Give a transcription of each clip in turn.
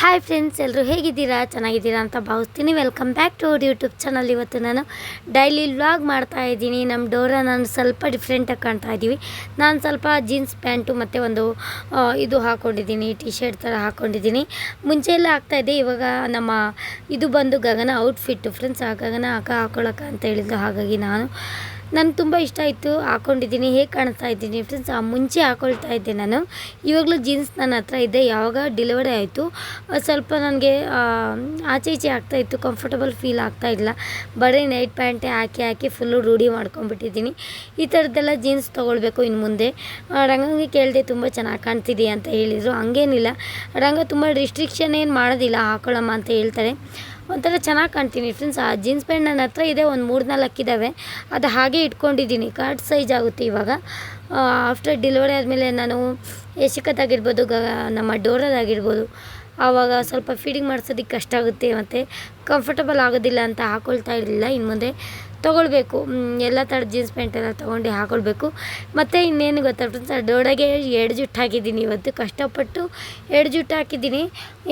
Hi friends ಎಲ್ಲರೂ ಹೇಗಿದ್ದೀರಾ? ಚೆನ್ನಾಗಿದ್ದೀರಾ ಅಂತ ಭಾವಿಸ್ತೀನಿ. Welcome back to our YouTube channel ಇವತ್ತು ನಾನು ಡೈಲಿ ವ್ಲಾಗ್ ಮಾಡ್ತಾ ಇದ್ದೀನಿ. ನಮ್ಮ ಡೋರ ನಾನು ಸ್ವಲ್ಪ ಡಿಫ್ರೆಂಟಾಗಿ ಕಾಣ್ತಾ ಇದ್ದೀವಿ. ನಾನು ಸ್ವಲ್ಪ ಜೀನ್ಸ್ ಪ್ಯಾಂಟು ಮತ್ತು ಒಂದು ಇದು ಹಾಕ್ಕೊಂಡಿದ್ದೀನಿ ಟಿ ಶರ್ಟ್ ಥರ ಹಾಕ್ಕೊಂಡಿದ್ದೀನಿ ಮುಂಚೆ ಎಲ್ಲ ಆಗ್ತಾಯಿದೆ ಇವಾಗ ನಮ್ಮ ಇದು ಬಂದು ಗಗನ ಔಟ್ಫಿಟ್ಟು ಫ್ರೆಂಡ್ಸ್ ಆ ಗಗನ ಹಾಕ ಹಾಕೊಳ್ಳೋಕೆ ಅಂತ ಹೇಳಿದ್ದು ಹಾಗಾಗಿ ನಾನು ನನಗೆ ತುಂಬ ಇಷ್ಟ ಆಯಿತು ಹಾಕ್ಕೊಂಡಿದ್ದೀನಿ ಹೇಗೆ ಕಾಣಿಸ್ತಾ ಇದ್ದೀನಿ ಫ್ರೆಂಡ್ಸ್ ಮುಂಚೆ ಹಾಕ್ಕೊಳ್ತಾ ಇದ್ದೆ ನಾನು. ಇವಾಗಲೂ ಜೀನ್ಸ್ ನನ್ನ ಹತ್ರ ಇದೆ, ಯಾವಾಗ ಡೆಲಿವರಿ ಆಯಿತು ಸ್ವಲ್ಪ ನನಗೆ ಆಚೆ ಈಚೆ ಆಗ್ತಾಯಿತ್ತು ಕಂಫರ್ಟಬಲ್ ಫೀಲ್ ಆಗ್ತಾ ಇಲ್ಲ ಬರೀ ನೈಟ್ ಪ್ಯಾಂಟೇ ಹಾಕಿ ಹಾಕಿ ಫುಲ್ಲು ರೂಢಿ ಮಾಡ್ಕೊಂಬಿಟ್ಟಿದ್ದೀನಿ ಈ ಥರದ್ದೆಲ್ಲ ಜೀನ್ಸ್ ತೊಗೊಳ್ಬೇಕು ಇನ್ನು ಮುಂದೆ. ರಂಗಂಗೆ ಕೇಳಿದೆ ತುಂಬ ಚೆನ್ನಾಗಿ ಕಾಣ್ತಿದೆಯಾ ಅಂತ ಹೇಳಿದರು, ಹಂಗೇನಿಲ್ಲ. ರಂಗ ತುಂಬ ರಿಸ್ಟ್ರಿಕ್ಷನ್ ಏನು ಮಾಡೋದಿಲ್ಲ, ಹಾಕೊಳ್ಳಮ್ಮ ಅಂತ ಹೇಳ್ತಾರೆ. ಒಂಥರ ಚೆನ್ನಾಗಿ ಕಾಣ್ತೀನಿ ಫ್ರೆಂಡ್ಸ್ ಆ ಜೀನ್ಸ್ ಪ್ಯಾಂಟ್ ನನ್ನ ಹತ್ರ ಇದೆ, ಒಂದು ಮೂರು ನಾಲ್ಕು ಇದ್ದಾವೆ ಅದು ಹಾಗೆ ಇಟ್ಕೊಂಡಿದ್ದೀನಿ. ಕಾರ್ಡ್ ಸೈಜ್ ಆಗುತ್ತೆ ಇವಾಗ. ಆಫ್ಟರ್ ಡೆಲಿವರಿ ಆದಮೇಲೆ ನಾನು ಯಶಿಕದಾಗಿರ್ಬೋದು ಗ, ನಮ್ಮ ಡೋರದಾಗಿರ್ಬೋದು ಆವಾಗ ಸ್ವಲ್ಪ ಫೀಡಿಂಗ್ ಮಾಡಿಸೋದಕ್ಕೆ ಕಷ್ಟ ಆಗುತ್ತೆ. ಮತ್ತು ಕಂಫರ್ಟಬಲ್ ಆಗೋದಿಲ್ಲ ಅಂತ ಹಾಕ್ಕೊಳ್ತಾ ಇರಲಿಲ್ಲ ಇನ್ನು ಮುಂದೆ ತೊಗೊಳ್ಬೇಕು. ಎಲ್ಲ ಥರದ ಜೀನ್ಸ್ ಪ್ಯಾಂಟ್ ಎಲ್ಲ ತೊಗೊಂಡು ಹಾಕೊಳ್ಬೇಕು. ಮತ್ತು ಇನ್ನೇನು ಗೊತ್ತಾ ಫ್ರೆಂಡ್ಸ್ ಡೋಡಾಗೆ ಎರಡು ಜುಟ್ಟು ಹಾಕಿದ್ದೀನಿ ಇವತ್ತು. ಕಷ್ಟಪಟ್ಟು ಎರಡು ಜುಟ್ಟು ಹಾಕಿದ್ದೀನಿ.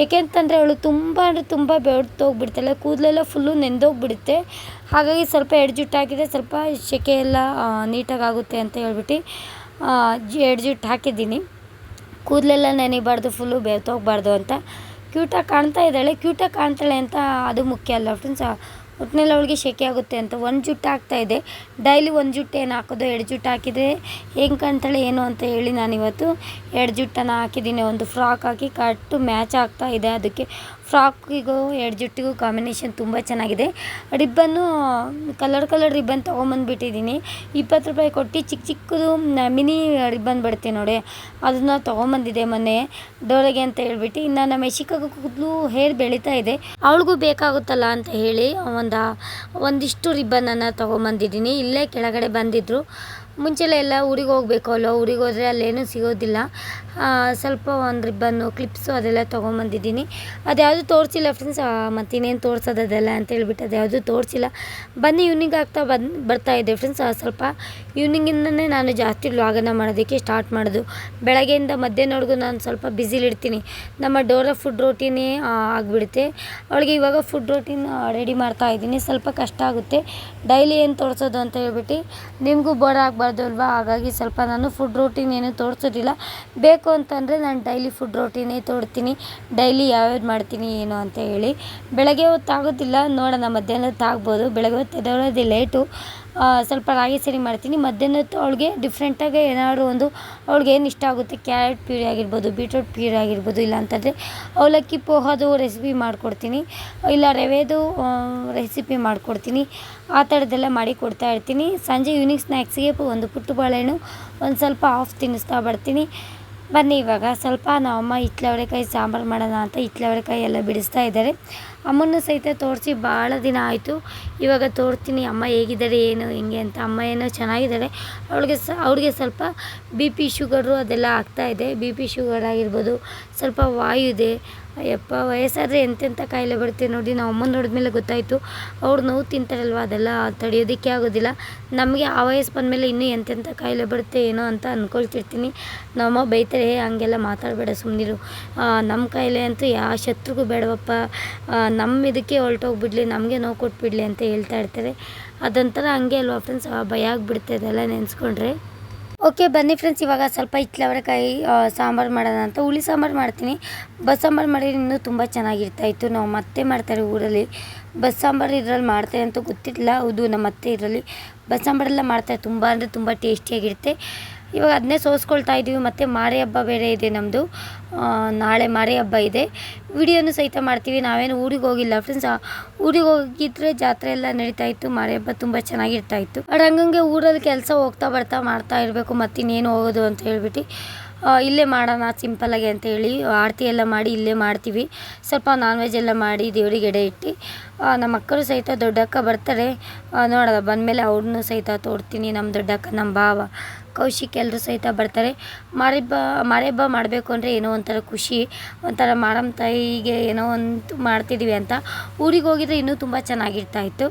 ಏಕೆಂತಂದರೆ ಅವಳು ತುಂಬ ಅಂದರೆ ತುಂಬ ಹೋಗ್ಬಿಡ್ತಾಳೆ ಕೂದಲೆಲ್ಲ ಫುಲ್ಲು ನೆಂದೋಗ್ಬಿಡುತ್ತೆ. ಹಾಗಾಗಿ ಸ್ವಲ್ಪ ಎರಡು ಜುಟ್ಟು ಹಾಕಿದರೆ ಸ್ವಲ್ಪ ಸೆಕೆ ಎಲ್ಲ ನೀಟಾಗಿ ಆಗುತ್ತೆ ಅಂತ ಹೇಳ್ಬಿಟ್ಟು ಎರಡು ಜುಟ್ಟು ಹಾಕಿದ್ದೀನಿ. ಕೂದಲೆಲ್ಲ ನೆನಿಬಾರ್ದು ಫುಲ್ಲು ಬೆವ್ತೋಗ್ಬಾರ್ದು ಅಂತ. ಕ್ಯೂಟಾಗಿ ಕಾಣ್ತಾ ಇದ್ದಾಳೆ. ಕ್ಯೂಟಾಗಿ ಕಾಣ್ತಾಳೆ ಅಂತ ಅದು ಮುಖ್ಯ ಅಲ್ಲ ಫ್ರೆಂಡ್ಸ್ ಒಟ್ಟಿನಲ್ಲಿ ಅವಳಿಗೆ ಶೆಕೆ ಆಗುತ್ತೆ ಅಂತ. ಒಂದು ಜುಟ್ಟು ಹಾಕ್ತಾ ಇದೆ. ಡೈಲಿ ಒಂದು ಜುಟ್ಟು ಏನು ಹಾಕೋದು? ಎರಡು ಜುಟ್ಟು ಹಾಕಿದರೆ ಹೆಂಗೆ ಕಾಣ್ತಾಳೆ ಏನು ಅಂತ ಹೇಳಿ ನಾನಿವತ್ತು ಎರಡು ಜುಟ್ಟನ್ನು ಹಾಕಿದ್ದೀನಿ. ಒಂದು ಫ್ರಾಕ್ ಹಾಕಿ ಕಟ್ಟು ಮ್ಯಾಚ್ ಆಗ್ತಾ ಇದೆ ಅದಕ್ಕೆ. ಫ್ರಾಕಿಗೂ ಎರಡು ಜುಟ್ಟಿಗೂ ಕಾಂಬಿನೇಷನ್ ತುಂಬ ಚೆನ್ನಾಗಿದೆ. ರಿಬ್ಬನ್ನು, ಕಲರ್ ಕಲರ್ ರಿಬ್ಬನ್ ತೊಗೊಂಬಂದುಬಿಟ್ಟಿದ್ದೀನಿ. ಇಪ್ಪತ್ತು ರೂಪಾಯಿ ಕೊಟ್ಟು ಚಿಕ್ಕ ಚಿಕ್ಕದು ಮಿನಿ ರಿಬ್ಬನ್ ಬಿಡುತ್ತೆ ನೋಡಿ. ಅದನ್ನು ತೊಗೊಂಬಂದಿದೆ ಮೊನ್ನೆ ಡೋರೆಗೆ ಅಂತ ಹೇಳ್ಬಿಟ್ಟು. ಇನ್ನು ನಮ್ಮ ಯಶಿಕಾಗೂ ಕೂದಲು ಹೇರ್ ಬೆಳೀತಾ ಇದೆ. ಅವಳಿಗೂ ಬೇಕಾಗುತ್ತಲ್ಲ ಅಂತ ಹೇಳಿ ಒಂದು ಒಂದಿಷ್ಟು ರಿಬ್ಬನನ್ನು ತೊಗೊಂಬಂದಿದ್ದೀನಿ. ಇಲ್ಲೇ ಕೆಳಗಡೆ ಬಂದಿದ್ದರು ಮುಂಚೆಲ್ಲ ಎಲ್ಲ ಊರಿಗೆ ಹೋಗ್ಬೇಕು ಅಲ್ಲೋ ಊರಿಗೆ ಹೋದರೆ ಅಲ್ಲೇನೂ ಸಿಗೋದಿಲ್ಲ. ಸ್ವಲ್ಪ ಒಂದು ರಿಬ್ಬನ್ನು, ಕ್ಲಿಪ್ಸು ಅದೆಲ್ಲ ತೊಗೊಂಬಂದಿದ್ದೀನಿ. ಅದ್ಯಾವುದು ತೋರಿಸಿಲ್ಲ ಫ್ರೆಂಡ್ಸ್ ಮತ್ತು ಇನ್ನೇನು ತೋರಿಸೋದು ಅದೆಲ್ಲ ಅಂತ ಹೇಳ್ಬಿಟ್ಟು ಅದ್ಯಾವುದು ತೋರಿಸಿಲ್ಲ. ಬನ್ನಿ ಈವ್ನಿಂಗ್ ಆಗ್ತಾ ಬಂದು, ಬರ್ತಾ ಇದೆ ಫ್ರೆಂಡ್ಸ್ ಸ್ವಲ್ಪ ಈವ್ನಿಂಗಿಂದನೇ ನಾನು ಜಾಸ್ತಿ ವ್ಲಾಗನ್ನು ಮಾಡೋದಕ್ಕೆ ಸ್ಟಾರ್ಟ್ ಮಾಡೋದು. ಬೆಳಗ್ಗೆಯಿಂದ ಮಧ್ಯಾಹ್ನವರೆಗೂ ನಾನು ಸ್ವಲ್ಪ ಬ್ಯುಸಿಲಿಡ್ತೀನಿ ನಮ್ಮ ಡೋರ ಫುಡ್ ರೋಟಿನೇ ಆಗಿಬಿಡುತ್ತೆ. ಅವಳಿಗೆ ಇವಾಗ ಫುಡ್ ರೋಟಿನ ರೆಡಿ ಮಾಡ್ತಾ ಇದ್ದೀನಿ. ಸ್ವಲ್ಪ ಕಷ್ಟ ಆಗುತ್ತೆ. ಡೈಲಿ ಏನು ತೋರಿಸೋದು ಅಂತ ಹೇಳ್ಬಿಟ್ಟು ನಿಮಗೂ ಬೋರ್ ಆಗಬಾರ್ದು. ಅಲ್ವಾ? ಹಾಗಾಗಿ ಸ್ವಲ್ಪ ನಾನು ಫುಡ್ ರೂಟೀನ್ ಏನು ತೋರಿಸೋದಿಲ್ಲ. ಬೇಕು ಅಂತಂದರೆ ನಾನು ಡೈಲಿ ಫುಡ್ ರೂಟೀನೇ ತೋಡ್ತೀನಿ ಡೈಲಿ ಯಾವ್ಯಾವ್ದು ಮಾಡ್ತೀನಿ, ಏನು ಅಂತ ಹೇಳಿ. ಬೆಳಗ್ಗೆ ಹೊತ್ತಾಗೋದಿಲ್ಲ, ನೋಡೋಣ ಮಧ್ಯಾಹ್ನ ಹೊತ್ತು ಆಗ್ಬೋದು ಬೆಳಗ್ಗೆ ಹೊತ್ತು ಎದ್ದೇಳೋದೇ ಲೇಟು ಸ್ವಲ್ಪ ರಾಗಿ ಸರಿ ಮಾಡ್ತೀನಿ. ಮಧ್ಯಾಹ್ನ ಹೊತ್ತು ಅವಳಿಗೆ ಡಿಫ್ರೆಂಟಾಗಿ ಏನಾದರೂ ಒಂದು ಅವಳಿಗೆ ಏನು ಇಷ್ಟ ಆಗುತ್ತೆ ಕ್ಯಾರೆಟ್ ಪ್ಯೂರಿ ಆಗಿರ್ಬೋದು ಬೀಟ್ರೂಟ್ ಪ್ಯೂರಿ ಆಗಿರ್ಬೋದು, ಇಲ್ಲ ಅಂತಂದರೆ ಅವಲಕ್ಕಿ ಪೋಹದು ರೆಸಿಪಿ ಮಾಡಿಕೊಡ್ತೀನಿ. ಇಲ್ಲ ರವೆದು ರೆಸಿಪಿ ಮಾಡಿಕೊಡ್ತೀನಿ. ಆ ಥರದ್ದೆಲ್ಲ ಮಾಡಿ ಕೊಡ್ತಾ ಇರ್ತೀನಿ. ಸಂಜೆ ಈವ್ನಿಂಗ್ ಸ್ನ್ಯಾಕ್ಸಿಗೆ ಒಂದು ಪುಟ್ಟು ಬಾಳೆಹಣ್ಣು ಒಂದು ಸ್ವಲ್ಪ ಆಫ್ ತಿನ್ನಿಸ್ತಾ ಬರ್ತೀನಿ. ಬನ್ನಿ, ಇವಾಗ ಸ್ವಲ್ಪ ನಮ್ಮಮ್ಮ ಹಿತ್ಲವರೆಕಾಯಿ ಸಾಂಬಾರು ಮಾಡೋಣ ಅಂತ ಹಿತ್ಲವರೆಕಾಯಿ ಎಲ್ಲ ಬಿಡಿಸ್ತಾ ಇದ್ದಾರೆ. ಅಮ್ಮನ ಸಹಿತ ತೋರಿಸಿ ಭಾಳ ದಿನ ಆಯಿತು. ಇವಾಗ ತೋರಿಸ್ತೀನಿ ಅಮ್ಮ ಹೇಗಿದ್ದಾರೆ, ಏನು, ಹೆಂಗೆ ಅಂತ. ಅಮ್ಮ ಏನೋ ಚೆನ್ನಾಗಿದ್ದಾರೆ. ಅವಳಿಗೆ ಸ, ಅವ್ಳಿಗೆ ಸ್ವಲ್ಪ ಬಿ ಪಿ ಶುಗರು ಅದೆಲ್ಲ ಆಗ್ತಾ ಇದೆ. ಬಿ ಪಿ ಶುಗರ್ ಆಗಿರ್ಬೋದು, ಸ್ವಲ್ಪ ವಾಯು ಇದೆ. ಯಪ್ಪ ವಯಸ್ಸಾದರೆ ಎಂತೆಂಥ ಕಾಯಿಲೆ ಬರುತ್ತೆ ನೋಡಿ, ನಾವು ಅಮ್ಮನ ನೋಡಿದ್ಮೇಲೆ ಗೊತ್ತಾಯಿತು. ಅವ್ರು ನೋವು ತಿಂತಾರಲ್ವ, ಅದೆಲ್ಲ ತಡೆಯೋದಕ್ಕೆ ಆಗೋದಿಲ್ಲ. ನಮಗೆ ಆ ವಯಸ್ಸು ಬಂದಮೇಲೆ ಇನ್ನೂ ಎಂತೆಂಥ ಕಾಯಿಲೆ ಬರುತ್ತೆ, ಏನೋ ಅಂತ ಅಂದ್ಕೊಳ್ತಿರ್ತೀನಿ ನಮ್ಮಮ್ಮ ಬೈತಾರೆ, ಹೇ, ಹಂಗೆಲ್ಲ ಮಾತಾಡಬೇಡ ಸುಮ್ಮನಿರು ನಮ್ಮ ಕಾಯಿಲೆ ಅಂತೂ ಯಾವ ಶತ್ರುಗೂ ಬೇಡವಪ್ಪ. ನಮ್ಮ ಇದಕ್ಕೆ ಹೊರಟೋಗ್ಬಿಡ್ಲಿ, ನಮಗೆ ನೋವು ಕೊಟ್ಬಿಡ್ಲಿ ಅಂತ ಹೇಳ್ತಾ ಇರ್ತಾರೆ. ಅದೊಂಥರ ಹಂಗೆ ಅಲ್ವಾ ಫ್ರೆಂಡ್ಸ್ ಭಯ ಆಗಿಬಿಡುತ್ತೆ, ಅದೆಲ್ಲ ನೆನೆಸ್ಕೊಂಡ್ರೆ. ಓಕೆ, ಬನ್ನಿ ಫ್ರೆಂಡ್ಸ್ ಇವಾಗ ಸ್ವಲ್ಪ ಇಟ್ಲವರೆಕಾಯಿ ಸಾಂಬಾರು ಮಾಡೋಣ ಅಂತ. ಹುಳಿ ಸಾಂಬಾರು ಮಾಡ್ತೀನಿ. ಬಸ್ ಸಾಂಬಾರು ಮಾಡಿದ್ರೆ ಇನ್ನೂ ತುಂಬ ಚೆನ್ನಾಗಿರ್ತಾಯಿತ್ತು ನಾವು ಮತ್ತೆ ಮಾಡ್ತಾರೆ ಊರಲ್ಲಿ. ಬಸ್ ಸಾಂಬಾರು ಇದ್ರಲ್ಲಿ ಮಾಡ್ತಾರೆ ಅಂತ ಗೊತ್ತಿಲ್ಲ. ಹೌದು ನಮ್ಮ ಅತ್ತೆ ಇದರಲ್ಲಿ ಬಸ್ ಸಾಂಬಾರೆಲ್ಲ ಮಾಡ್ತಾರೆ. ತುಂಬ ಅಂದರೆ ತುಂಬ ಟೇಸ್ಟಿಯಾಗಿರುತ್ತೆ ಇವಾಗ ಅದನ್ನೇ ಸೋಸ್ಕೊಳ್ತಾ ಇದ್ದೀವಿ ಮತ್ತು ಮಾರಿ ಹಬ್ಬ ಬೇರೆ ಇದೆ ನಮ್ಮದು ನಾಳೆ ಮಾರಿ ಹಬ್ಬ ಇದೆ. ವಿಡಿಯೋನು ಸಹಿತ ಮಾಡ್ತೀವಿ. ನಾವೇನು ಊರಿಗೆ ಹೋಗಿಲ್ಲ. ಫ್ರೆಂಡ್ಸ್ ಊರಿಗೆ ಹೋಗಿದ್ರೆ ಜಾತ್ರೆ ಎಲ್ಲ ನಡೀತಾ ಇತ್ತು. ಮಾರಿ ಹಬ್ಬ ತುಂಬ ಚೆನ್ನಾಗಿರ್ತಾ ಇತ್ತು. ಹಂಗಂಗೆ ಊರಲ್ಲಿ ಕೆಲಸ ಹೋಗ್ತಾ ಬರ್ತಾ ಮಾಡ್ತಾ ಇರಬೇಕು. ಮತ್ತಿನ್ನೇನು ಹೋಗೋದು ಅಂತ ಹೇಳ್ಬಿಟ್ಟು ಇಲ್ಲೇ ಮಾಡೋಣ ಸಿಂಪಲಾಗಿ ಅಂತ ಹೇಳಿ, ಆರತಿ ಎಲ್ಲ ಮಾಡಿ ಇಲ್ಲೇ ಮಾಡ್ತೀವಿ. ಸ್ವಲ್ಪ ನಾನ್ ವೆಜ್ ಎಲ್ಲ ಮಾಡಿ ದೇವರಿಗೆ ಎಡೆ ಇಟ್ಟು ನಮ್ಮ ಅಕ್ಕರು ಸಹಿತ ದೊಡ್ಡಕ್ಕ ಬರ್ತಾರೆ. ನೋಡೋದ ಬಂದಮೇಲೆ ಅವ್ರನ್ನೂ ಸಹಿತ ತೋಡ್ತೀನಿ ನಮ್ಮ ದೊಡ್ಡಕ್ಕ ನಮ್ಮ ಭಾವ. ಕೌಶಿಕ್ ಎಲ್ಲರೂ ಸಹಿತ ಬರ್ತಾರೆ. ಮಾರಿಬ್ಬ ಮಾರಿಬ್ಬ ಮಾಡಬೇಕು ಅಂದರೆ ಏನೋ ಒಂಥರ ಖುಷಿ, ಒಂಥರ ಮಾರಮ್ಮ ತಾಯಿಗೆ ಏನೋ ಒಂದು ಮಾಡ್ತಿದ್ದೀವಿ ಅಂತ. ಊರಿಗೆ ಹೋಗಿದ್ರೆ ಇನ್ನೂ ತುಂಬ ಚೆನ್ನಾಗಿರ್ತಾಯಿತ್ತು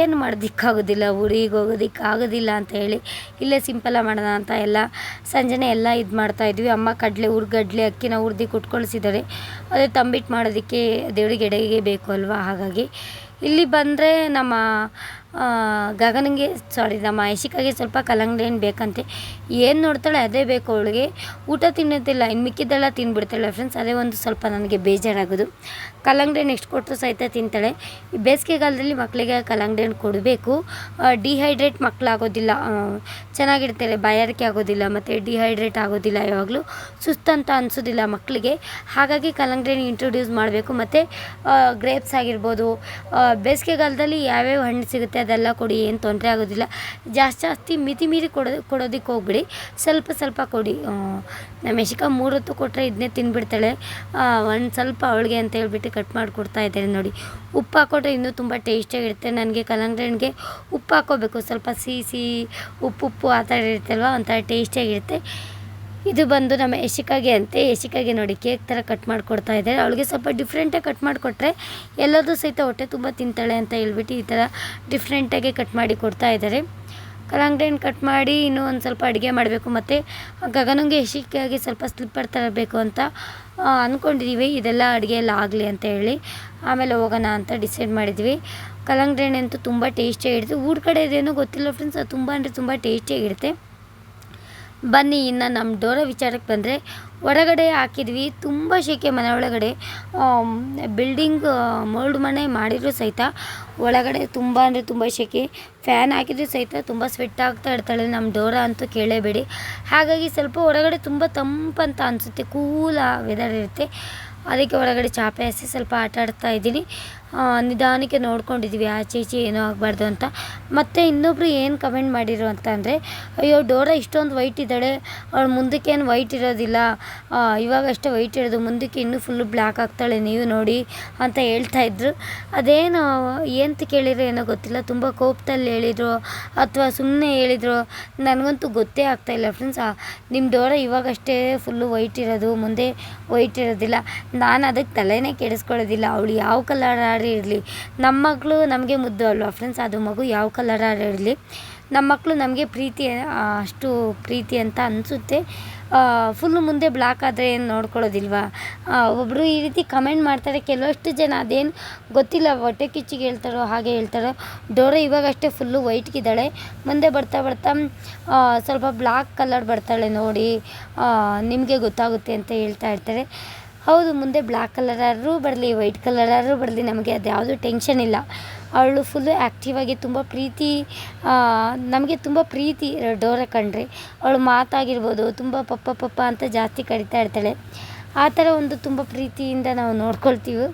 ಏನು ಮಾಡೋದಕ್ಕಾಗೋದಿಲ್ಲ, ಊರಿಗೆ ಹೋಗೋದಕ್ಕೆ ಆಗೋದಿಲ್ಲ ಅಂತ ಹೇಳಿ ಇಲ್ಲೇ ಸಿಂಪಲ್ಲಾಗಿ ಮಾಡೋಣ ಅಂತ ಎಲ್ಲ ಸಂಜೆನೇ ಎಲ್ಲ ಇದು ಮಾಡ್ತಾಯಿದ್ವಿ ಅಮ್ಮ ಕಡಲೆ ಹುರ್ಗಡ್ಲೆ ಅಕ್ಕಿನ ಹುರ್ದು ಕುಟ್ಕೊಳಿಸಿದ್ದಾರೆ. ಅದೇ ತಂಬಿಟ್ಟು ಮಾಡೋದಕ್ಕೆ ದೇವ್ರಿಗೆ ಎಡೆಗೆ ಬೇಕು ಅಲ್ವಾ? ಹಾಗಾಗಿ ಇಲ್ಲಿ ಬಂದರೆ ನಮ್ಮ ಗಗನಿಗೆ ಸಾರಿ ನಮ್ಮ ಐಶಿಕಾಗೆ ಸ್ವಲ್ಪ ಕಲ್ಲಂಗಡಿ ಹಣ್ಣು ಬೇಕಂತೆ. ಏನು ನೋಡ್ತಾಳೆ ಅದೇ ಬೇಕು ಅವಳಿಗೆ. ಊಟ ತಿನ್ನೋದಿಲ್ಲ ಇನ್ನು ಮಿಕ್ಕಿದ್ದೆಲ್ಲ ತಿಂದ್ಬಿಡ್ತಾಳೆ ಫ್ರೆಂಡ್ಸ್ ಅದೇ ಒಂದು ಸ್ವಲ್ಪ ನನಗೆ ಬೇಜಾರಾಗೋದು. ಕಲ್ಲಂಗಡಿ ನೆಕ್ಸ್ಟ್ ಕೊಟ್ಟರು ಸಹಿತ ತಿಂತಾಳೆ. ಬೇಸಿಗೆಗಾಲದಲ್ಲಿ ಮಕ್ಕಳಿಗೆ ಕಲ್ಲಂಗಡಿ ಹಣ್ಣು ಕೊಡಬೇಕು. ಡಿಹೈಡ್ರೇಟ್ ಮಕ್ಕಳಾಗೋದಿಲ್ಲ ಚೆನ್ನಾಗಿರ್ತಾರೆ ಬಾಯಾರಿಕೆ ಆಗೋದಿಲ್ಲ, ಮತ್ತು ಡಿಹೈಡ್ರೇಟ್ ಆಗೋದಿಲ್ಲ ಯಾವಾಗಲೂ. ಸುಸ್ತಂತ ಅನಿಸೋದಿಲ್ಲ ಮಕ್ಕಳಿಗೆ ಹಾಗಾಗಿ ಕಲ್ಲಂಗಡಿ ಹಣ್ಣು ಇಂಟ್ರೊಡ್ಯೂಸ್ ಮಾಡಬೇಕು. ಮತ್ತು ಗ್ರೇಪ್ಸ್ ಆಗಿರ್ಬೋದು ಬೇಸಿಗೆಗಾಲದಲ್ಲಿ ಯಾವ್ಯಾವ ಹಣ್ಣು ಸಿಗುತ್ತೆ ಅದೆಲ್ಲ ಕೊಡಿ, ಏನು ತೊಂದರೆ ಆಗೋದಿಲ್ಲ. ಜಾಸ್ತಿ ಜಾಸ್ತಿ ಮಿತಿ ಮೀರಿ ಕೊಡೋ ಕೊಡೋದಕ್ಕೆ ಹೋಗ್ಬಿಡಿ. ಸ್ವಲ್ಪ ಸ್ವಲ್ಪ ಕೊಡಿ. ನಮ್ಮ ಯಶಿಕಾ ಮೂರೊತ್ತು ಕೊಟ್ಟರೆ ಇದನ್ನೇ ತಿಂದುಬಿಡ್ತಾಳೆ ಒಂದು ಸ್ವಲ್ಪ ಅವಳಿಗೆ ಅಂತ ಹೇಳ್ಬಿಟ್ಟು ಕಟ್ ಮಾಡಿ ಕೊಡ್ತಾ ಇದ್ದಾರೆ ನೋಡಿ. ಉಪ್ಪು ಹಾಕ್ಕೊಟ್ರೆ ಇನ್ನೂ ತುಂಬ ಟೇಸ್ಟಿಯಾಗಿರುತ್ತೆ ನನಗೆ ಕಲ್ಲಂಗಡಿ ಹಣ್ಣಿಗೆ ಉಪ್ಪು ಹಾಕ್ಕೋಬೇಕು. ಸ್ವಲ್ಪ ಸಿಹಿ ಸಿಹಿ, ಉಪ್ಪು ಉಪ್ಪು ಆ ಥರ ಇರುತ್ತಲ್ವ? ಒಂಥರ ಟೇಸ್ಟಿಯಾಗಿರುತ್ತೆ ಇದು ಬಂದು ನಮ್ಮ ಯಶಿಕಾಗೆ ಅಂತೆ. ಯಶಿಕಾಗೆ ನೋಡಿ ಕೇಕ್ ಥರ ಕಟ್ ಮಾಡಿಕೊಡ್ತಾ ಇದ್ದಾರೆ ಅವಳಿಗೆ ಸ್ವಲ್ಪ ಡಿಫ್ರೆಂಟಾಗಿ ಕಟ್ ಮಾಡಿಕೊಟ್ರೆ ಎಲ್ಲದೂ ಸಹಿತ ಹೊಟ್ಟೆ ತುಂಬ ತಿಂತಾಳೆ ಅಂತ ಹೇಳ್ಬಿಟ್ಟು ಈ ಥರ ಡಿಫ್ರೆಂಟಾಗೆ ಕಟ್ ಮಾಡಿ ಕೊಡ್ತಾ ಇದ್ದಾರೆ. ಕಲ್ಲಂಗಡಿ ಹಣ್ಣು ಕಟ್ ಮಾಡಿ ಇನ್ನೂ ಒಂದು ಸ್ವಲ್ಪ ಅಡುಗೆ ಮಾಡಬೇಕು. ಮತ್ತು ಗಗನಂಗೆ ಯಶಿಕಾಗೆ ಸ್ವಲ್ಪ ಸ್ಲಿಪ್ಪರ್ ತರಬೇಕು ಅಂತ ಅಂದ್ಕೊಂಡಿದ್ದೀವಿ ಇದೆಲ್ಲ ಅಡುಗೆ ಎಲ್ಲ ಆಗಲಿ ಅಂತ ಹೇಳಿ ಆಮೇಲೆ ಹೋಗೋಣ ಅಂತ ಡಿಸೈಡ್ ಮಾಡಿದ್ವಿ. ಕಲ್ಲಂಗಡಿ ಹಣ್ಣು ಅಂತೂ ತುಂಬ ಟೇಸ್ಟಿಯಾಗಿರುತ್ತೆ ಊರ ಕಡೆ ಇದೇನೋ ಗೊತ್ತಿಲ್ಲ ಫ್ರೆಂಡ್ಸ್ ಅದು ತುಂಬ ಅಂದರೆ ತುಂಬ ಟೇಸ್ಟಿಯಾಗಿರುತ್ತೆ ಬನ್ನಿ, ಇನ್ನು ನಮ್ಮ ಡೋರ ವಿಚಾರಕ್ಕೆ ಬಂದರೆ ಹೊರಗಡೆ ಹಾಕಿದ್ವಿ, ತುಂಬ ಶೆಕೆ ಮನೆ ಒಳಗಡೆ. ಬಿಲ್ಡಿಂಗ್ ಮೋಲ್ಡ್ ಮನೆ ಮಾಡಿದರೂ ಸಹಿತ. ಒಳಗಡೆ ತುಂಬ ಅಂದರೆ ತುಂಬ ಶೆಕೆ. ಫ್ಯಾನ್ ಹಾಕಿದ್ರು ಸಹಿತ, ತುಂಬ ಸ್ವೆಟ್ ಆಗ್ತಾ ಇರ್ತಾಳೆ ನಮ್ಮ ಡೋರ ಅಂತೂ ಕೇಳೇಬೇಡಿ. ಹಾಗಾಗಿ ಸ್ವಲ್ಪ ಹೊರಗಡೆ ತುಂಬ ತಂಪಂತ ಅನಿಸುತ್ತೆ, ಕೂಲ ವೆದರ್ ಇರುತ್ತೆ. ಅದಕ್ಕೆ ಹೊರಗಡೆ ಚಾಪೆ ಹಾಸಿ ಸ್ವಲ್ಪ ಆಟ ಆಡ್ತಾ ಇದ್ದೀನಿ. ನಿಧಾನಕ್ಕೆ ನೋಡ್ಕೊಂಡಿದ್ದೀವಿ ಆಚೆ ಈಚೆ ಏನೂ ಆಗಬಾರ್ದು ಅಂತ. ಮತ್ತು ಇನ್ನೊಬ್ರು ಏನು ಕಮೆಂಟ್ ಮಾಡಿರು ಅಂತ ಅಂದರೆ, ಅಯ್ಯೋ, ಡೋರ ಇಷ್ಟೊಂದು ವೈಟ್ ಇದ್ದಾಳೆ, ಅವಳು ಮುಂದಕ್ಕೆ ಏನು ವೈಟ್ ಇರೋದಿಲ್ಲ ಇವಾಗ ಅಷ್ಟೇ ವೈಟ್ ಇರೋದು, ಮುಂದಕ್ಕೆ ಇನ್ನೂ ಫುಲ್ಲು ಬ್ಲ್ಯಾಕ್ ಆಗ್ತಾಳೆ, ನೀವು ನೋಡಿ ಅಂತ ಹೇಳ್ತಾ ಇದ್ರು. ಅದೇನು ಏನಂತ ಕೇಳಿರೋ ಏನೋ ಗೊತ್ತಿಲ್ಲ, ತುಂಬ ಕೋಪದಲ್ಲಿ ಹೇಳಿದರು, ಅಥವಾ ಸುಮ್ಮನೆ ಹೇಳಿದರು, ನನಗಂತೂ ಗೊತ್ತೇ ಆಗ್ತಾಯಿಲ್ಲ ಫ್ರೆಂಡ್ಸ್ ನಿಮ್ಮ ಡೋರ ಇವಾಗಷ್ಟೇ ಫುಲ್ಲು ವೈಟ್ ಇರೋದು, ಮುಂದೆ ವೈಟ್ ಇರೋದಿಲ್ಲ. ನಾನು ಅದಕ್ಕೆ ತಲೆನೇ ಕೆಡಿಸ್ಕೊಳ್ಳೋದಿಲ್ಲ, ಅವಳು ಯಾವ ಕಲರ್ ಆಡಿ ಇರಲಿ. ನಮ್ಮ ಮಗಳು ನಮಗೆ ಮುದ್ದು ಅಲ್ವಾ ಫ್ರೆಂಡ್ಸ್ ಅದು ಮಗು ಯಾವ ಕಲರ್ ಆಡಿ ಇರಲಿ. ನಮ್ಮ ಮಕ್ಕಳು ನಮಗೆ ಪ್ರೀತಿ ಅಷ್ಟು ಪ್ರೀತಿ ಅಂತ ಅನಿಸುತ್ತೆ. ಫುಲ್ಲು ಮುಂದೆ ಬ್ಲಾಕ್ ಆದರೆ ಏನು ನೋಡ್ಕೊಳ್ಳೋದಿಲ್ವಾ? ಒಬ್ಬರು ಈ ರೀತಿ ಕಮೆಂಟ್ ಮಾಡ್ತಾರೆ, ಕೆಲವಷ್ಟು ಜನ ಅದೇನು ಗೊತ್ತಿಲ್ಲ, ಹೊಟ್ಟೆ ಕಿಚ್ಚಿಗೆ ಹೇಳ್ತಾರೋ, ಹಾಗೆ ಹೇಳ್ತಾರೋ. ಡೋರೋ ಇವಾಗಷ್ಟೇ ಫುಲ್ಲು ವೈಟ್ಗಿದ್ದಾಳೆ ಮುಂದೆ ಬರ್ತಾ ಬರ್ತಾ ಸ್ವಲ್ಪ ಬ್ಲಾಕ್ ಕಲರ್ ಬರ್ತಾಳೆ ನೋಡಿ. ನಿಮಗೆ ಗೊತ್ತಾಗುತ್ತೆ ಅಂತ ಹೇಳ್ತಾ ಇರ್ತಾರೆ. ಹೌದು, ಮುಂದೆ ಬ್ಲ್ಯಾಕ್ ಕಲರಾದ್ರೂ ಬರಲಿ ವೈಟ್ ಕಲರಾದ್ರೂ ಬರಲಿ, ನಮಗೆ ಅದು ಟೆನ್ಷನ್ ಇಲ್ಲ. ಅವಳು ಫುಲ್ಲು ಆ್ಯಕ್ಟಿವ್ ಆಗಿ ತುಂಬ ಪ್ರೀತಿ ನಮಗೆ ತುಂಬ ಪ್ರೀತಿ, ಡೋರ ಕಣ್ರಿ ಅವಳು ಮಾತಾಗಿರ್ಬೋದು, ತುಂಬ ಪಪ್ಪ ಪಪ್ಪ ಅಂತ ಜಾಸ್ತಿ ಕರಿತಾ ಇರ್ತಾಳೆ. ಆ ಥರ ಒಂದು ತುಂಬ ಪ್ರೀತಿಯಿಂದ ನಾವು ನೋಡ್ಕೊಳ್ತೀವಿ.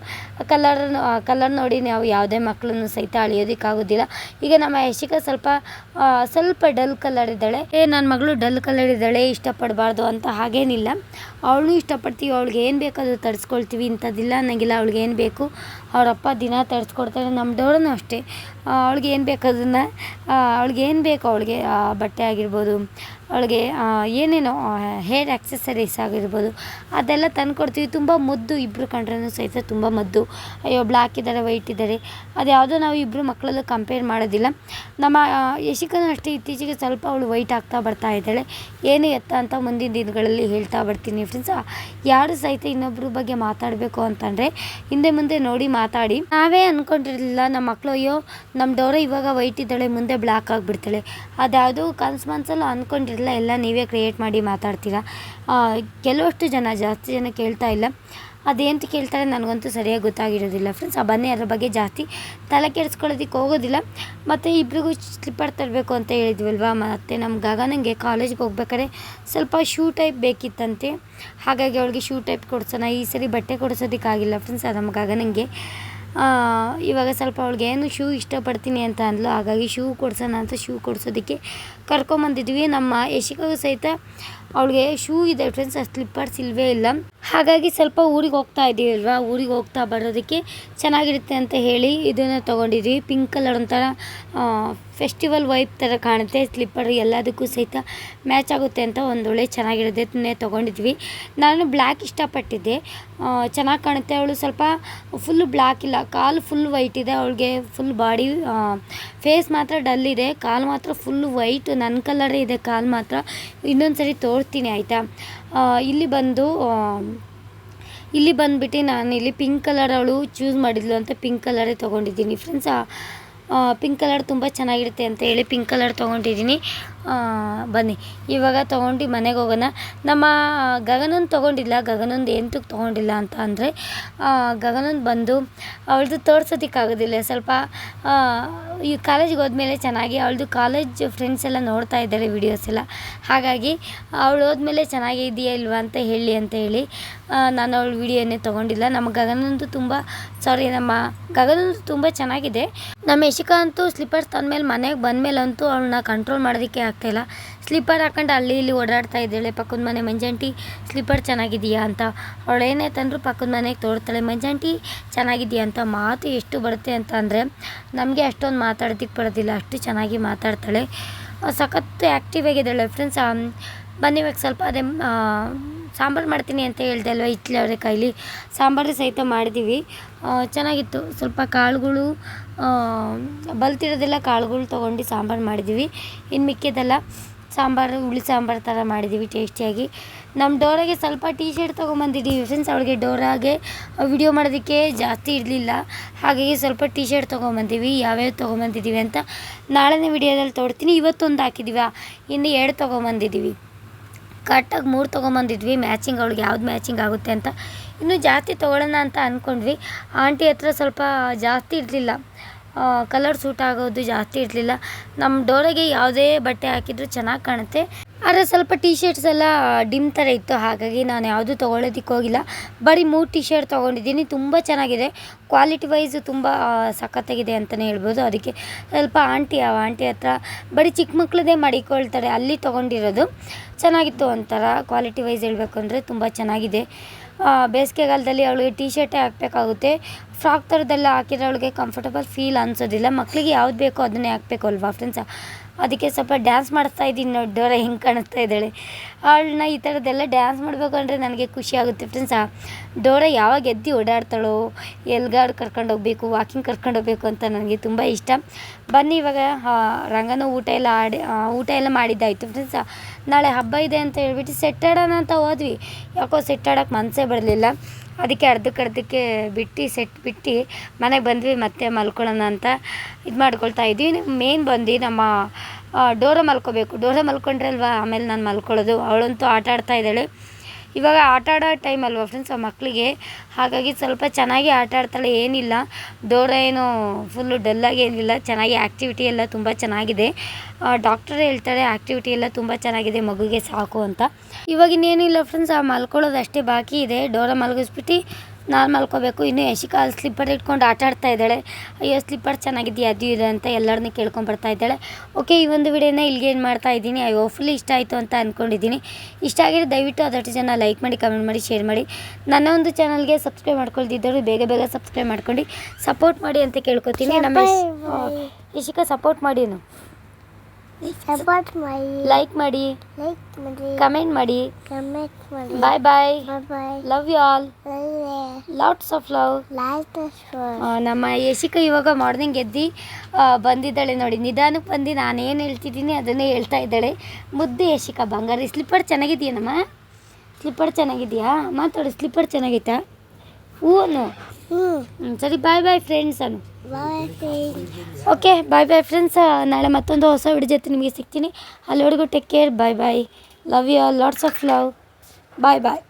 ಕಲರ್ ಕಲರ್ ನೋಡಿ ನಾವು ಯಾವುದೇ ಮಕ್ಕಳನ್ನು ಸಹಿತ ಅಳಿಯೋದಕ್ಕಾಗೋದಿಲ್ಲ. ಈಗ ನಮ್ಮ ಯಶಿಕಾ ಸ್ವಲ್ಪ ಸ್ವಲ್ಪ ಡಲ್ ಕಲರ್ ಇದ್ದಾಳೆ. ಏ ನನ್ನ ಮಗಳು ಡಲ್ ಕಲರ್ ಇದ್ದಾಳೆ, ಇಷ್ಟಪಡಬಾರ್ದು ಅಂತ ಹಾಗೇನಿಲ್ಲ. ಅವಳು ಇಷ್ಟಪಡ್ತೀವಿ, ಅವಳಿಗೆ ಏನು ಬೇಕು ಅದು ತರಿಸ್ಕೊಳ್ತೀವಿ, ಇಂಥದ್ದಿಲ್ಲ ಅನ್ನೋಂಗಿಲ್ಲ, ಅವಳಿಗೆ ಏನು ಬೇಕು ಅವರಪ್ಪ ದಿನ ತರಿಸ್ಕೊಡ್ತಾರೆ ನಮ್ಮ ಡೋರ್ನು ಅಷ್ಟೇ. ಅವಳಿಗೆ ಏನು ಬೇಕು ಅದನ್ನು? ಅವಳಿಗೆ ಏನು ಬೇಕು ಅವಳಿಗೆ? ಬಟ್ಟೆ ಆಗಿರ್ಬೋದು, ಅವಳಿಗೆ ಏನೇನೋ ಹೇರ್ ಆಕ್ಸೆಸರೀಸ್ ಆಗಿರ್ಬೋದು, ಅದೆಲ್ಲ ತಂದು ಕೊಡ್ತೀವಿ ತುಂಬ ಮುದ್ದು ಇಬ್ಬರು ಕಂಡ್ರೂ ಸಹಿತ ತುಂಬ ಮುದ್ದು. ಅಯ್ಯೋ ಬ್ಲ್ಯಾಕ್ ಇದ್ದಾರೆ ವೈಟ್ ಇದ್ದಾರೆ ಅದು ಯಾವುದೋ ನಾವು ಇಬ್ಬರು ಮಕ್ಕಳಲ್ಲೂ ಕಂಪೇರ್ ಮಾಡೋದಿಲ್ಲ. ನಮ್ಮ ಯಶಿಕನೂ ಅಷ್ಟೇ. ಇತ್ತೀಚೆಗೆ ಸ್ವಲ್ಪ ಅವಳು ವೈಟ್ ಆಗ್ತಾ ಬರ್ತಾ ಇದ್ದಾಳೆ. ಏನು ಎತ್ತ ಅಂತ ಮುಂದಿನ ದಿನಗಳಲ್ಲಿ ಹೇಳ್ತಾ ಬರ್ತೀನಿ ಫ್ರೆಂಡ್ಸ್ ಯಾರು ಸಹಿತ ಇನ್ನೊಬ್ಬರ ಬಗ್ಗೆ ಮಾತಾಡಬೇಕು ಅಂತಂದರೆ, ಹಿಂದೆ ಮುಂದೆ ನೋಡಿ ಮಾತಾಡಿ. ನಾವೇ ಅಂದ್ಕೊಂಡಿರಲಿಲ್ಲ ನಮ್ಮ ಮಕ್ಕಳು ಅಯ್ಯೋ ನಮ್ಮ ಡೋರ ಇವಾಗ ವೈಟ್ ಇದ್ದಾಳೆ, ಮುಂದೆ ಬ್ಲ್ಯಾಕ್ ಆಗಿಬಿಡ್ತಾಳೆ. ಅದ್ಯಾವುದು ಕನ್ಸು ಮನಸ್ಸಲ್ಲೂ ಅಂದ್ಕೊಂಡಿರಲಿಲ್ಲ ಎಲ್ಲ ನೀವೇ ಕ್ರಿಯೇಟ್ ಮಾಡಿ ಮಾತಾಡ್ತೀರಾ? ಕೆಲವಷ್ಟು ಜನ, ಜಾಸ್ತಿ ಜನ ಕೇಳ್ತಾ ಇಲ್ಲ. ಅದೇಂತ ಕೇಳ್ತಾರೆ ನನಗಂತೂ ಸರಿಯಾಗಿ ಗೊತ್ತಾಗಿರೋದಿಲ್ಲ ಫ್ರೆಂಡ್ಸ್ ಆ ಬನ್ನಿ ಅದ್ರ ಬಗ್ಗೆ ಜಾಸ್ತಿ ತಲೆ ಕೆಡಿಸ್ಕೊಳ್ಳೋದಕ್ಕೆ ಹೋಗೋದಿಲ್ಲ. ಮತ್ತು ಇಬ್ರಿಗೂ ಸ್ಲಿಪ್ಪರ್ ತರಬೇಕು ಅಂತ ಹೇಳಿದ್ವಲ್ವ? ಮತ್ತು ನಮ್ಮ ಗಗನಂಗೆ ಕಾಲೇಜ್ಗೆ ಹೋಗ್ಬೇಕಾದ್ರೆ ಸ್ವಲ್ಪ ಶೂ ಟೈಪ್ ಬೇಕಿತ್ತಂತೆ. ಹಾಗಾಗಿ ಅವಳಿಗೆ ಶೂ ಟೈಪ್ ಕೊಡ್ಸೋಣ. ಈ ಸರಿ ಬಟ್ಟೆ ಕೊಡಿಸೋದಕ್ಕಾಗಿಲ್ಲ ಫ್ರೆಂಡ್ಸ್ ಅದು ನಮ್ಮ ಗಗನಂಗೆ ಇವಾಗ ಸ್ವಲ್ಪ ಅವಳಿಗೆ ಏನು ಶೂ ಇಷ್ಟಪಡ್ತೀನಿ ಅಂತ ಅಂದ್ಲು. ಹಾಗಾಗಿ ಶೂ ಕೊಡ್ಸೋಣ ಅಂತ ಶೂ ಕೊಡಿಸೋದಕ್ಕೆ ಕರ್ಕೊಂಬಂದಿದ್ವಿ. ನಮ್ಮ ಯಶಿಕಾಗೂ ಸಹಿತ ಅವಳಿಗೆ ಶೂ ಇದೆ ಫ್ರೆಂಡ್ಸ್ ಸ್ಲಿಪ್ಪರ್ಸ್ ಇಲ್ಲವೇ ಇಲ್ಲ. ಹಾಗಾಗಿ ಸ್ವಲ್ಪ ಊರಿಗೆ ಹೋಗ್ತಾ ಇದ್ದೀವಿ ಅಲ್ವಾ ಊರಿಗೆ ಹೋಗ್ತಾ ಬರೋದಕ್ಕೆ ಚೆನ್ನಾಗಿರುತ್ತೆ ಅಂತ ಹೇಳಿ ಇದನ್ನು ತೊಗೊಂಡಿದ್ವಿ. ಪಿಂಕ್ ಕಲರ್ ಒಂಥರ ಫೆಸ್ಟಿವಲ್ ವೈಪ್ ಥರ ಕಾಣುತ್ತೆ. ಸ್ಲಿಪ್ಪರ್ ಎಲ್ಲದಕ್ಕೂ ಸಹಿತ ಮ್ಯಾಚ್ ಆಗುತ್ತೆ ಅಂತ ಒಂದೊಳ್ಳೆ ಚೆನ್ನಾಗಿರೋದನ್ನೇ ತೊಗೊಂಡಿದ್ವಿ. ನಾನು ಬ್ಲ್ಯಾಕ್ ಇಷ್ಟಪಟ್ಟಿದ್ದೆ. ಚೆನ್ನಾಗಿ ಕಾಣುತ್ತೆ. ಅವಳು ಸ್ವಲ್ಪ ಫುಲ್ಲು ಬ್ಲ್ಯಾಕ್ ಇಲ್ಲ. ಕಾಲು ಫುಲ್ ವೈಟ್ ಇದೆ. ಅವಳಿಗೆ ಫುಲ್ ಬಾಡಿ ಫೇಸ್ ಮಾತ್ರ ಡಲ್ ಇದೆ. ಕಾಲು ಮಾತ್ರ ಫುಲ್ ವೈಟ್ ನನ್ನ ಕಲರೇ ಇದೆ. ಕಾಲು ಮಾತ್ರ ಇನ್ನೊಂದು ಸರಿ ತೋರಿಸ್ತೀನಿ, ಆಯಿತಾ? ಇಲ್ಲಿ ಬಂದು ಇಲ್ಲಿ ಬಂದುಬಿಟ್ಟು ನಾನು ಇಲ್ಲಿ ಪಿಂಕ್ ಕಲರ್ ಅವಳು ಚೂಸ್ ಮಾಡಿದ್ಲು ಅಂತ ಪಿಂಕ್ ಕಲರೇ ತೊಗೊಂಡಿದ್ದೀನಿ. ಫ್ರೆಂಡ್ಸ್ ಪಿಂಕ್ ಕಲರ್ ತುಂಬ ಚೆನ್ನಾಗಿರುತ್ತೆ ಅಂತ ಹೇಳಿ ಪಿಂಕ್ ಕಲರ್ ತೊಗೊಂಡಿದ್ದೀನಿ. ಬನ್ನಿ. ಇವಾಗ ತೊಗೊಂಡು ಮನೆಗೆ ಹೋಗೋಣ. ನಮ್ಮ ಗಗನನ್ ತೊಗೊಂಡಿಲ್ಲ. ಗಗನಂದು ಎಂತಕ್ಕೆ ತೊಗೊಂಡಿಲ್ಲ ಅಂತ ಅಂದರೆ ಗಗನಂದು ಬಂದು ಅವಳದು ತೋರ್ಸೋದಕ್ಕಾಗೋದಿಲ್ಲ ಸ್ವಲ್ಪ ಈ ಕಾಲೇಜಿಗೆ ಹೋದ್ಮೇಲೆ ಚೆನ್ನಾಗಿ ಅವಳದು ಕಾಲೇಜ್ ಫ್ರೆಂಡ್ಸ್ ಎಲ್ಲ ನೋಡ್ತಾ ಇದ್ದಾರೆ ವೀಡಿಯೋಸ್ ಎಲ್ಲ. ಹಾಗಾಗಿ ಅವಳು ಹೋದ್ಮೇಲೆ ಚೆನ್ನಾಗಿ ಇದೆಯಾ ಇಲ್ವಾ ಅಂತ ಹೇಳಿ ಅಂತ ಹೇಳಿ ನಾನು ಅವಳ ವಿಡಿಯೋನೇ ತೊಗೊಂಡಿಲ್ಲ. ನಮ್ಮ ಗಗನಂತೂ ತುಂಬ ಸಾರಿ ನಮ್ಮ ಗಗನಂತೂ ತುಂಬ ಚೆನ್ನಾಗಿದೆ. ನಮ್ಮ ಯಶಿಕಾ ಅಂತೂ ಸ್ಲಿಪ್ಪರ್ಸ್ ತಂದಮೇಲೆ ಮನೆಗೆ ಬಂದಮೇಲಂತೂ ಅವಳನ್ನ ಕಂಟ್ರೋಲ್ ಮಾಡೋದಕ್ಕೆ ಆಗ್ತಾಯಿಲ್ಲ ಸ್ಲಿಪ್ಪರ್ ಹಾಕೊಂಡು ಅಲ್ಲಿ ಇಲ್ಲಿ ಓಡಾಡ್ತಾ ಇದ್ದಾಳೆ. ಪಕ್ಕದ ಮನೆ ಮಂಜಂಟಿ ಸ್ಲಿಪ್ಪರ್ ಚೆನ್ನಾಗಿದೆಯಾ? ಅಂತ. ಅವಳೇನೇ ತಂದರೂ ಪಕ್ಕದ ಮನೆಗೆ ತೋರ್ತಾಳೆ. ಮಂಜಂಟಿ, ಚೆನ್ನಾಗಿದೆಯಾ? ಅಂತ ಮಾತು ಎಷ್ಟು ಬರುತ್ತೆ ಅಂತ ಅಂದರೆ, ನಮಗೆ ಅಷ್ಟೊಂದು ಮಾತಾಡೋದಕ್ಕೆ ಬರೋದಿಲ್ಲ. ಅಷ್ಟು ಚೆನ್ನಾಗಿ ಮಾತಾಡ್ತಾಳೆ. ಸಖತ್ತು ಆ್ಯಕ್ಟಿವ್ ಆಗಿದ್ದಾಳೆ. ಫ್ರೆಂಡ್ಸ್ ಬನ್ನಿ ಸ್ವಲ್ಪ ಅದೇ ಸಾಂಬಾರು ಮಾಡ್ತೀನಿ ಅಂತ ಹೇಳ್ದೆ ಅಲ್ವ ಇಟ್ಲಿ ಅವರೆ ಕೈಲಿ. ಸಾಂಬಾರು ಸಹಿತ ಮಾಡಿದ್ದೀವಿ ಚೆನ್ನಾಗಿತ್ತು. ಸ್ವಲ್ಪ ಕಾಳುಗಳು ಬಲ್ತಿರೋದೆಲ್ಲ ಕಾಳುಗಳು ತೊಗೊಂಡು ಸಾಂಬಾರು ಮಾಡಿದ್ದೀವಿ ಇನ್ನು ಮಿಕ್ಕಿದೆಲ್ಲ ಸಾಂಬಾರು, ಹುಳಿ ಸಾಂಬಾರು ಥರ ಮಾಡಿದ್ದೀವಿ ಟೇಸ್ಟಿಯಾಗಿ. ನಮ್ಮ ಡೋರಾಗೆ ಸ್ವಲ್ಪ ಟೀ ಶರ್ಟ್ ತೊಗೊಂಬಂದಿದ್ದೀವಿ ಫ್ರೆಂಡ್ಸ್ ಅವಳಿಗೆ ಡೋರಾಗೆ ವಿಡಿಯೋ ಮಾಡೋದಕ್ಕೆ ಜಾಸ್ತಿ ಇರಲಿಲ್ಲ. ಹಾಗಾಗಿ ಸ್ವಲ್ಪ ಟೀ ಶರ್ಟ್ ತೊಗೊಂಬಂದೀವಿ. ಯಾವ್ಯಾವ ತೊಗೊಂಬಂದಿದ್ದೀವಿ ಅಂತ ನಾಳೆನೇ ವಿಡಿಯೋದಲ್ಲಿ ತೋಡ್ತೀನಿ ಇವತ್ತೊಂದು ಹಾಕಿದ್ದೀವಿ ಇನ್ನು ಎರಡು ತೊಗೊಂಬಂದಿದ್ದೀವಿ ಕರೆಕ್ಟಾಗಿ ಮೂರು ತೊಗೊಂಬಂದಿದ್ವಿ. ಮ್ಯಾಚಿಂಗ್ ಅವಳಿಗೆ ಯಾವ್ದು ಮ್ಯಾಚಿಂಗ್ ಆಗುತ್ತೆ ಅಂತ. ಇನ್ನೂ ಜಾಸ್ತಿ ತೊಗೊಳ್ಳೋಣ ಅಂತ ಅಂದ್ಕೊಂಡ್ವಿ ಆಂಟಿ ಹತ್ರ ಸ್ವಲ್ಪ ಜಾಸ್ತಿ ಇರಲಿಲ್ಲ. ಕಲರ್ ಸೂಟ್ ಆಗೋದು ಜಾಸ್ತಿ ಇರಲಿಲ್ಲ. ನಮ್ಮ ಡೋರೆಗೆ ಯಾವುದೇ ಬಟ್ಟೆ ಹಾಕಿದರೂ ಚೆನ್ನಾಗಿ ಕಾಣುತ್ತೆ. ಆದರೆ ಸ್ವಲ್ಪ ಟೀ ಶರ್ಟ್ಸ್ ಎಲ್ಲ ಡಿಮ್ ಥರ ಇತ್ತು, ಹಾಗಾಗಿ ನಾನು ಯಾವುದೂ ತೊಗೊಳೋದಕ್ಕೆ ಹೋಗಿಲ್ಲ. ಬರೀ ಮೂರು ಟೀ ಶರ್ಟ್ ತೊಗೊಂಡಿದ್ದೀನಿ, ತುಂಬ ಚೆನ್ನಾಗಿದೆ. ಕ್ವಾಲಿಟಿ ವೈಸ್ ತುಂಬ ಸಖತ್ತಾಗಿದೆ ಅಂತಲೇ ಹೇಳ್ಬೋದು. ಅದಕ್ಕೆ ಸ್ವಲ್ಪ ಆಂಟಿ, ಆ ಆಂಟಿ ಹತ್ರ ಬರೀ ಚಿಕ್ಕ ಮಕ್ಕಳದೇ ಮಾಡಿಕೊಳ್ತಾರೆ, ಅಲ್ಲಿ ತೊಗೊಂಡಿರೋದು. ಚೆನ್ನಾಗಿತ್ತು ಒಂಥರ ಕ್ವಾಲಿಟಿ ವೈಸ್ ಹೇಳಬೇಕು ಅಂದರೆ ತುಂಬ ಚೆನ್ನಾಗಿದೆ. ಬೇಸಿಗೆಗಾಲದಲ್ಲಿ ಅವಳಿಗೆ ಟೀ ಶರ್ಟೇ ಹಾಕಬೇಕಾಗುತ್ತೆ. ಫ್ರಾಕ್ ಥರದ್ದೆಲ್ಲ ಹಾಕಿದ್ರೆ ಅವಳಿಗೆ ಕಂಫರ್ಟಬಲ್ ಫೀಲ್ ಅನಿಸೋದಿಲ್ಲ. ಮಕ್ಕಳಿಗೆ ಯಾವ್ದು ಬೇಕೋ ಅದನ್ನೇ ಹಾಕಬೇಕು ಅಲ್ವಾ ಫ್ರೆಂಡ್ಸ್ ಅದಕ್ಕೆ ಸ್ವಲ್ಪ ಡ್ಯಾನ್ಸ್ ಮಾಡಿಸ್ತಾ ಇದ್ದೀನಿ ನೋಡಿ, ಡೋರ ಹೆಂಗೆ ಕಾಣಿಸ್ತಾ ಇದ್ದಾಳೆ. ಅವಳನ್ನ ಈ ಥರದ್ದೆಲ್ಲ ಡ್ಯಾನ್ಸ್ ಮಾಡಬೇಕು ಅಂದರೆ ನನಗೆ ಖುಷಿ ಆಗುತ್ತೆ ಫ್ರೆಂಡ್ಸ್ ಡೋರ ಯಾವಾಗ ಎದ್ದು ಓಡಾಡ್ತಾಳೋ, ಎಲ್ಗಾಡು ಕರ್ಕೊಂಡು ಹೋಗಬೇಕು ವಾಕಿಂಗ್ ಕರ್ಕೊಂಡು ಹೋಗಬೇಕು ಅಂತ ನನಗೆ ತುಂಬ ಇಷ್ಟ. ಬನ್ನಿ ಇವಾಗ ರಂಗನ ಊಟ ಎಲ್ಲ ಆಡಿ ಊಟ ಎಲ್ಲ ಮಾಡಿದ್ದಾಯಿತು ಫ್ರೆಂಡ್ಸ್ ನಾಳೆ ಹಬ್ಬ ಇದೆ ಅಂತ ಹೇಳ್ಬಿಟ್ಟು ಸೆಟ್ಟಾಡೋಣ ಅಂತ ಹೋದ್ವಿ. ಯಾಕೋ ಸೆಟ್ ಆಡೋಕ್ಕೆ ಮನಸ್ಸೇ ಬರಲಿಲ್ಲ. ಅದಕ್ಕೆ ಅರ್ಧಕ್ಕೆ ಅರ್ಧಕ್ಕೆ ಬಿಟ್ಟು ಸೆಟ್ ಬಿಟ್ಟು ಮನೆಗೆ ಬಂದ್ವಿ, ಮತ್ತೆ ಮಲ್ಕೊಳ್ಳೋಣ ಅಂತ ಇದು ಮಾಡ್ಕೊಳ್ತಾ ಇದ್ವಿ ಮೇನ್ ಬಂದು ನಮ್ಮ ಡೋರ ಮಲ್ಕೋಬೇಕು. ಡೋರ ಮಲ್ಕೊಂಡ್ರೆ ಅಲ್ವಾ ಆಮೇಲೆ ನಾನು ಮಲ್ಕೊಳ್ಳೋದು. ಅವಳಂತೂ ಆಟ ಆಡ್ತಾ ಇದ್ದಾಳೆ. ಇವಾಗ ಆಟ ಆಡೋ ಟೈಮ್ ಅಲ್ವಾ ಫ್ರೆಂಡ್ಸ್ ಆ ಮಕ್ಕಳಿಗೆ ಹಾಗಾಗಿ ಸ್ವಲ್ಪ ಚೆನ್ನಾಗಿ ಆಟ ಆಡ್ತಾಳೆ, ಏನಿಲ್ಲ. ಡೋರ ಏನು ಫುಲ್ಲು ಡಲ್ಲಾಗಿ ಏನಿಲ್ಲ, ಚೆನ್ನಾಗಿ ಆ್ಯಕ್ಟಿವಿಟಿ ಎಲ್ಲ ತುಂಬ ಚೆನ್ನಾಗಿದೆ. ಡಾಕ್ಟರ್ ಹೇಳ್ತಾರೆ ಆ್ಯಕ್ಟಿವಿಟಿ ಎಲ್ಲ ತುಂಬ ಚೆನ್ನಾಗಿದೆ, ಮಗುಗೆ ಸಾಕು ಅಂತ. ಇವಾಗ ಇನ್ನೇನಿಲ್ಲ ಫ್ರೆಂಡ್ಸ್ ಆ ಮಲ್ಕೊಳ್ಳೋದು ಅಷ್ಟೇ ಬಾಕಿ ಇದೆ. ಡೋರ ಮಲಗಿಸ್ಬಿಟ್ಟು ನಾನು ಮಲ್ಕೋಬೇಕು ಇನ್ನು ಯಶಿಕಾ ಅಲ್ಲಿ ಸ್ಲಿಪ್ಪರ್ ಇಟ್ಕೊಂಡು ಆಟ ಆಡ್ತಾ ಇದ್ದಾಳೆ. ಅಯ್ಯೋ ಸ್ಲಿಪ್ಪರ್ ಚೆನ್ನಾಗಿದೆಯಾ? ಅದು ಇದು ಅಂತ ಎಲ್ಲರನ್ನೂ ಕೇಳ್ಕೊಂಬರ್ತಾ ಇದ್ದಾಳೆ. ಓಕೆ ಈ ಒಂದು ವಿಡಿಯೋನ ಇಲ್ಲಿಗೆ ಏನು ಮಾಡ್ತಾ ಇದ್ದೀನಿ. ಐ ಹೋಪ್ಫುಲಿ ಇಷ್ಟ ಆಯಿತು ಅಂತ ಅಂದ್ಕೊಂಡಿದ್ದೀನಿ ಇಷ್ಟ ಆಗಿದ್ರೆ ದಯವಿಟ್ಟು ಅದಷ್ಟು ಜನ ಲೈಕ್ ಮಾಡಿ ಕಮೆಂಟ್ ಮಾಡಿ ಶೇರ್ ಮಾಡಿ. ನನ್ನ ಒಂದು ಚಾನಲ್ಗೆ ಸಬ್ಸ್ಕ್ರೈಬ್ ಮಾಡ್ಕೊಳ್ತಿದ್ದರು ಬೇಗ ಬೇಗ ಸಬ್ಸ್ಕ್ರೈಬ್ ಮಾಡ್ಕೊಂಡು ಸಪೋರ್ಟ್ ಮಾಡಿ ಅಂತ ಕೇಳ್ಕೊತೀನಿ. ನಮ್ಮ ಯಶ್- ಯಶಿಕಾ ಸಪೋರ್ಟ್ ಮಾಡಿ ಸಪೋರ್ಟ್ ಮಾಡಿ. ಲೈಕ್ ಮಾಡಿ. ಲೈಕ್ ಮಾಡಿ. ಕಮೆಂಟ್ ಮಾಡಿ. ಕಮೆಂಟ್ ಮಾಡಿ. Bye bye bye love you all lots of love ನಮ್ಮ ಯಶಿಕ ಇವಾಗ ಮಾರ್ನಿಂಗ್ ಎದ್ದು ಬಂದಿದ್ದಾಳೆ ನೋಡಿ. ನಿಧಾನಕ್ಕೆ ಬಂದು ಏನು ಹೇಳ್ತಿದ್ದೀನಿ ಅದನ್ನೇ ಹೇಳ್ತಾ ಇದ್ದಾಳೆ. ಮುದ್ದೆ ಯಶಿಕಾ ಬಂಗಾರ ಸ್ಲಿಪ್ಪರ್ ಚೆನ್ನಾಗಿದೆಯೇನಮ್ಮ ಸ್ಲಿಪ್ಪರ್ ಚೆನ್ನಾಗಿದೆಯಾ? ಮಾತಾಡು ಸ್ಲಿಪ್ಪರ್ ಚೆನ್ನಾಗೈತಾ? ಅನ್ನು ಹ್ಞೂ ಸರಿ bye bye friends bye okay bye bye friends ನಾಳೆ ಮತ್ತೊಂದು ಹೊಸ ವಿಡಿಯೋ ಜೊತೆ ನಿಮಗೆ ಸಿಗ್ತೀನಿ. ಅಲ್ಲಿವರೆಗೂ take care bye bye love you lots of love bye bye